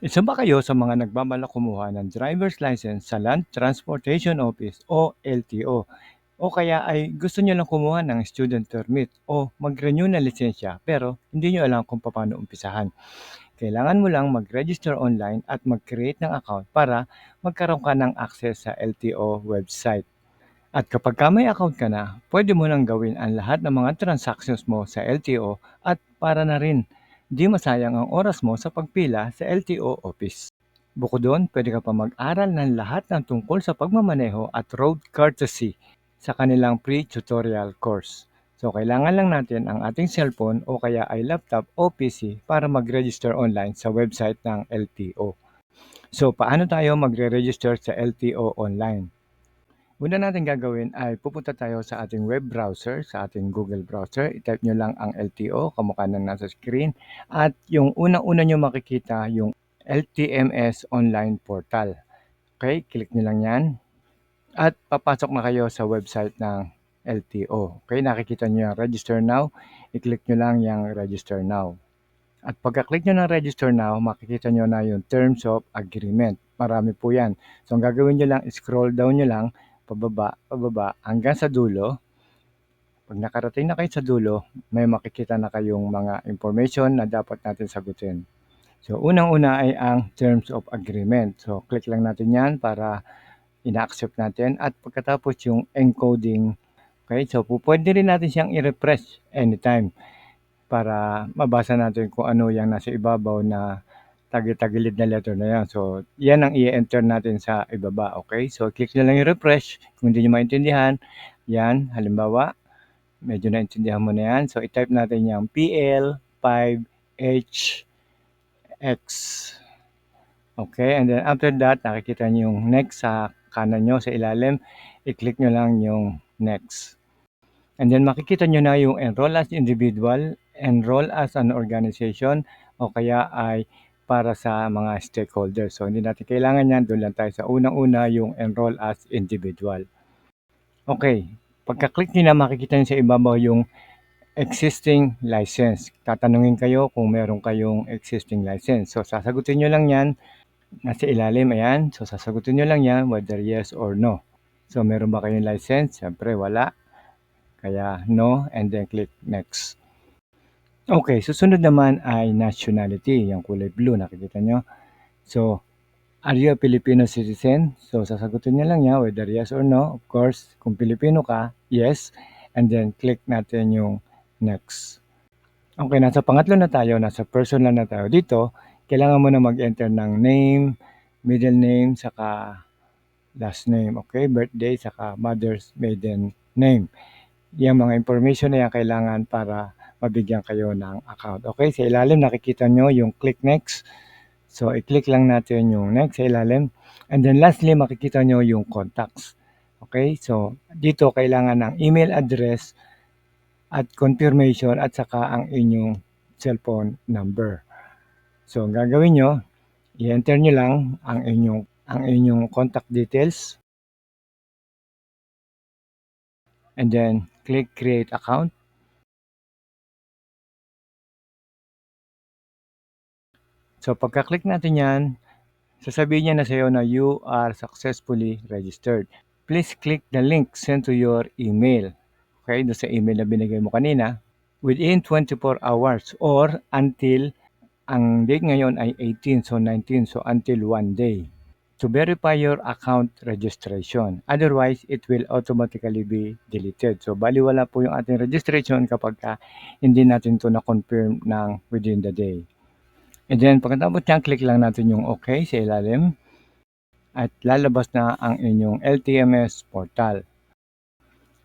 Isa ba kayo sa mga nagbabalak kumuha ng driver's license sa Land Transportation Office o LTO? O kaya ay gusto nyo lang kumuha ng student permit o mag-renew na lisensya pero hindi nyo alam kung paano umpisahan. Kailangan mo lang mag-register online at mag-create ng account para magkaroon ka ng access sa LTO website. At kapag ka may account ka na, pwede mo nang gawin ang lahat ng mga transactions mo sa LTO at para na rin Di masayang ang oras mo sa pagpila sa LTO office. Bukod doon, pwede ka pa mag-aral ng lahat ng tungkol sa pagmamaneho at road courtesy sa kanilang pre-tutorial course. So, kailangan lang natin ang ating cellphone o kaya ay laptop o PC para mag-register online sa website ng LTO. So, paano tayo magre-register sa LTO online? Una natin gagawin ay pupunta tayo sa ating web browser, sa ating Google browser. I-type nyo lang ang LTO, kamukha na nasa screen. At yung unang-una nyo makikita, yung LTMS online portal. Okay, click nyo lang yan. At papasok na kayo sa website ng LTO. Okay, nakikita nyo yung register now. I-click nyo lang yung register now. At pagka-click nyo ng register now, makikita nyo na yung terms of agreement. Marami po yan. So, ang gagawin nyo lang, scroll down nyo lang pababa, pababa, hanggang sa dulo. Pag nakarating na kayo sa dulo, may makikita na kayong mga information na dapat natin sagutin. So, unang-una ay ang Terms of Agreement. So, click lang natin yan para ina-accept natin. At pagkatapos yung encoding, okay, so pwede rin natin siyang i-refresh anytime para mabasa natin kung ano yung nasa ibabaw na tagilid na letter na yan. So, yan ang i-enter natin sa ibaba. Okay? So, click nyo lang yung refresh. Kung hindi nyo maintindihan, yan, halimbawa, medyo naintindihan mo na yan. So, i-type natin yung PL5HX. Okay? And then, after that, nakikita nyo yung next sa kanan nyo, sa ilalim. I-click nyo lang yung next. And then, makikita nyo na yung enroll as individual, enroll as an organization, o kaya ay para sa mga stakeholders. So, hindi natin kailangan yan. Doon lang tayo sa unang-una yung enroll as individual. Okay. Pagka-click na, makikita nyo sa ibabaw yung existing license. Tatanungin kayo kung meron kayong existing license. So, sasagutin nyo lang yan. Nasa ilalim, ayan. So, sasagutin nyo lang yan whether yes or no. So, meron ba kayong license? Siyempre, wala. Kaya, no. And then, click next. Okay, susunod naman ay nationality, yung kulay blue, nakikita nyo. So, are you a Filipino citizen? So, sasagutin nyo lang yan, whether yes or no. Of course, kung Filipino ka, yes. And then, click natin yung next. Okay, nasa pangatlo na tayo, nasa personal na tayo. Dito, kailangan mo na mag-enter ng name, middle name, saka last name, okay? Birthday, saka mother's maiden name. Yung mga information na yan kailangan para mabigyan kayo ng account. Okay, sa ilalim nakikita nyo yung click next. So, i-click lang natin yung next sa ilalim. And then lastly, makikita nyo yung contacts. Okay, so dito kailangan ng email address at confirmation at saka ang inyong cellphone number. So, ang gagawin nyo, i-enter nyo lang ang inyong, ang inyong contact details. And then, click create account. So pagka-click natin yan, sasabihin niya na sa iyo na you are successfully registered. Please click the link sent to your email. Okay, doon sa email na binigay mo kanina. Within 24 hours or until ang date ngayon ay 18, so 19, so until one day to verify your account registration. Otherwise, it will automatically be deleted. So, baliwala po yung ating registration kapag ka hindi natin to na-confirm ng within the day. And then pagkatapos niyan, click lang natin yung OK sa ilalim at lalabas na ang inyong LTMS portal.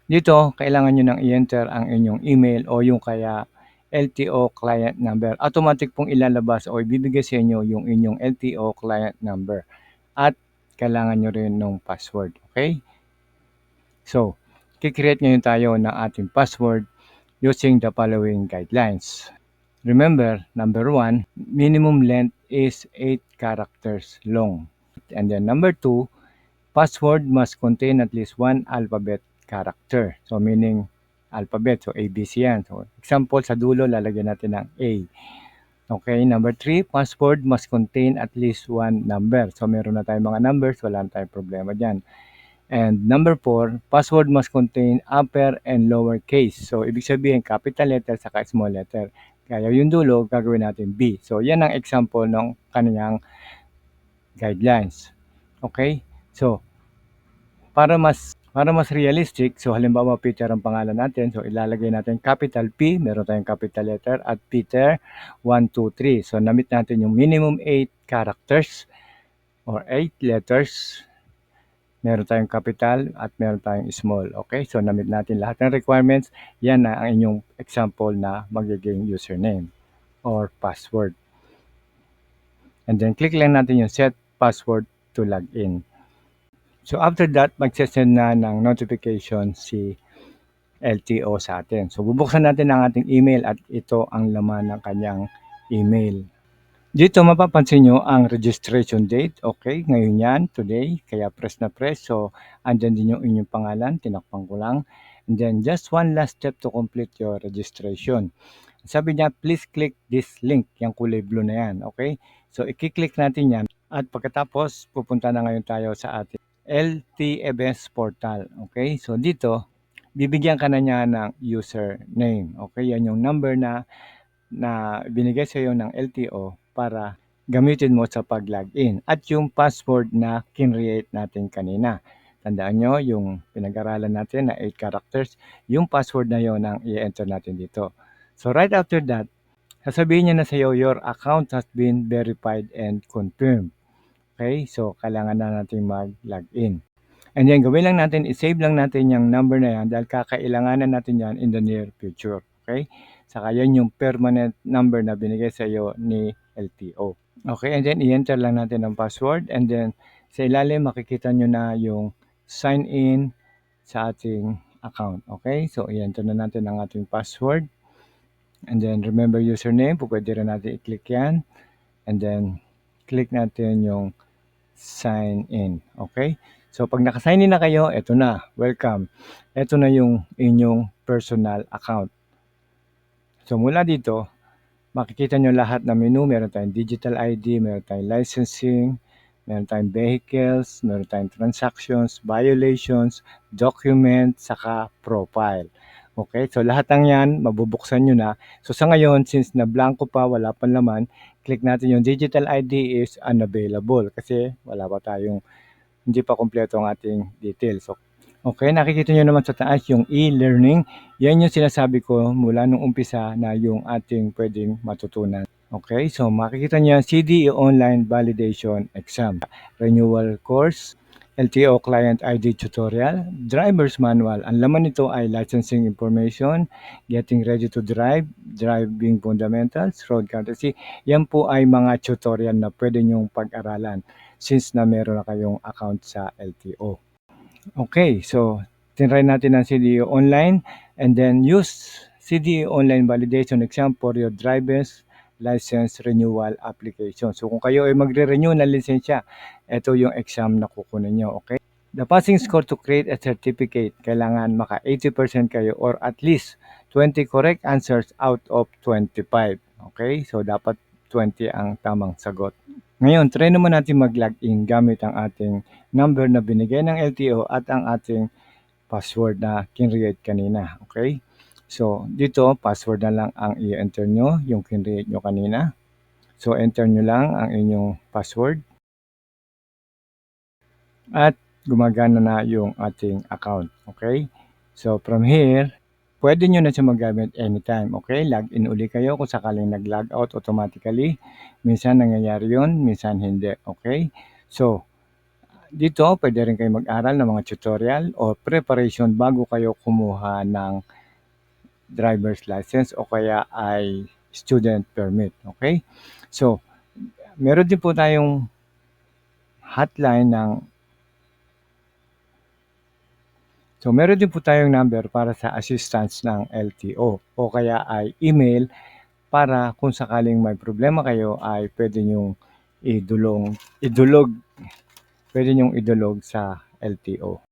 Dito, kailangan nyo nang i-enter ang inyong email o yung kaya LTO client number. Automatic pong ilalabas o ibibigay sa inyo yung inyong LTO client number. At kailangan nyo rin ng password. Okay? So, kikreate ngayon tayo ng ating password using the following guidelines. Remember, number one, minimum length is 8 characters long. And then number two, password must contain at least one alphabet character. So meaning alphabet, so ABC yan. So example, sa dulo lalagyan natin ng A. Okay, number three, password must contain at least one number. So, meron na tayong mga numbers, wala na tayong problema dyan. And number four, password must contain upper and lower case. So, ibig sabihin, capital letter saka small letter. Kaya yung dulo, gagawin natin B. So, yan ang example ng kaniyang guidelines. Okay? So, para mas para mas realistic, so halimbawa Peter ang pangalan natin, so ilalagay natin capital P, meron tayong capital letter at Peter 1 2 3. So namit natin yung minimum 8 characters or 8 letters. Meron tayong capital at meron tayong small. Okay? So namit natin lahat ng requirements. Yan na ang inyong example na magiging username or password. And then click lang natin yung set password to log in. So after that, magsesend na ng notification si LTO sa atin. So bubuksan natin ang ating email at ito ang laman ng kanyang email. Dito mapapansin nyo ang registration date. Okay, ngayon yan, today. Kaya press na press. So andyan din yung inyong pangalan. Tinakpan ko lang. And then just one last step to complete your registration. Sabi niya, please click this link. Yung kulay blue na yan. Okay? So i-click natin yan. At pagkatapos, pupunta na ngayon tayo sa ating LTFS portal. Okay? So dito, bibigyan ka na niya ng username. Okay? Yan yung number na na binigay sa iyo ng LTO para gamitin mo sa pag-login. At yung password na kinreate natin kanina. Tandaan nyo, yung pinag-aralan natin na 8 characters, yung password na yon ang i-enter natin dito. So right after that, sasabihin niya na sa iyo, your account has been verified and confirmed. Okay, so kailangan na natin mag-login. And then gawin lang natin, i-save lang natin yung number na yan dahil kakailanganan natin yan in the near future. Okay, saka yan yung permanent number na binigay sa iyo ni LTO. Okay, and then i-enter lang natin ang password and then sa ilalim makikita nyo na yung sign in sa ating account. Okay, so i-enter na natin ang ating password. And then remember username, pwede rin natin i-click yan. And then click natin yung sign in. Okay? So pag naka-sign in na kayo, eto na. Welcome. Eto na yung inyong personal account. So mula dito, makikita nyo lahat na menu. Meron tayong digital ID, meron tayong licensing, meron tayong vehicles, meron tayong transactions, violations, document, saka profile. Okay, so lahat ng yan, mabubuksan nyo na. So sa ngayon, since na blanco pa, wala pa laman, click natin yung digital ID is unavailable kasi wala pa tayong, hindi pa kompleto ang ating details. So, okay, nakikita nyo naman sa taas yung e-learning. Yan yung sinasabi ko mula nung umpisa na yung ating pwedeng matutunan. Okay, so makikita niyo CDE Online Validation Exam, Renewal Course, LTO Client ID Tutorial, Driver's Manual. Ang laman nito ay licensing information, getting ready to drive, driving fundamentals, road courtesy. Yan po ay mga tutorial na pwede nyong pag-aralan since na meron na kayong account sa LTO. Okay, so tinry natin ang CDE Online and then use CDE Online Validation Exam for your driver's license renewal application. So kung kayo ay magre-renew ng lisensya, ito yung exam na kukunin nyo, okay? The passing score to create a certificate, kailangan maka 80% kayo or at least 20 correct answers out of 25. Okay? So dapat 20 ang tamang sagot. Ngayon, try naman natin mag-login gamit ang ating number na binigay ng LTO at ang ating password na kinreate kanina. Okay? So, dito, password na lang ang i-enter nyo, yung kinreate nyo kanina. So, enter nyo lang ang inyong password. At gumagana na yung ating account. Okay? So, from here, pwede nyo na siya magamit anytime. Okay? Log in uli kayo kung sakaling nag-log out automatically. Minsan nangyayari yun, minsan hindi. Okay? So, dito, pwede rin kayo mag-aral ng mga tutorial o preparation bago kayo kumuha ng driver's license o kaya ay student permit. Okay? So, meron din po tayong hotline ng So, meron din po tayong number para sa assistance ng LTO o kaya ay email para kung sakaling may problema kayo ay pwede nyong idulong, idulog, pwede nyong idulog sa LTO.